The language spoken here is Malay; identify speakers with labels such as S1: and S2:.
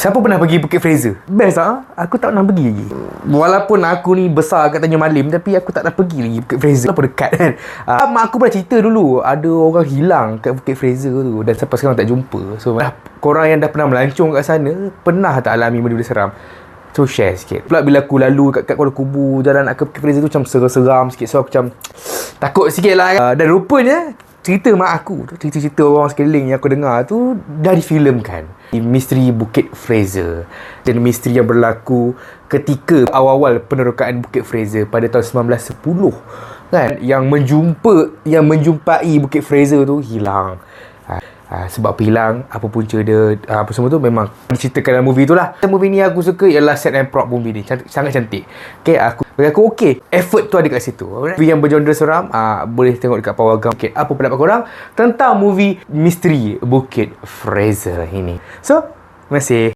S1: Siapa pernah pergi Bukit Fraser? Best ah. Aku tak pernah pergi lagi. Walaupun aku ni besar kat Tanjung Malim tapi aku tak pernah pergi lagi Bukit Fraser. Apa dekat kan? Ah, mak aku pernah cerita dulu ada orang hilang kat Bukit Fraser tu dan sampai sekarang tak jumpa. So dah, korang yang dah pernah melancong kat sana pernah tak alami benda-benda seram? So share sikit Pula bila aku lalu kat, kat Kuala Kubu Jalan nak ke Bukit Fraser tu macam seram-seram sikit So aku macam Takut sikit lah kan? uh, Dan rupanya Cerita mak aku tu Cerita-cerita orang sekeliling yang aku dengar tu Dah difilmkan Misteri Bukit Fraser. Dan misteri yang berlaku Ketika awal-awal penerokaan Bukit Fraser Pada tahun 1910 Kan? Yang menjumpa Yang menjumpai Bukit Fraser tu Hilang. Ha, sebab apa hilang Apa punca dia ha, Apa semua tu Memang diceritakan dalam movie tu lah. Movie ni aku suka Ialah set and prop movie ni. Cantik, Sangat cantik. Okay aku Bagi aku okay. Effort tu ada kat situ. Movie yang bergenre seram ha, Boleh tengok dekat Pawagam okay, Apa pendapat korang Tentang movie Misteri Bukit Fraser ini? So Terima kasih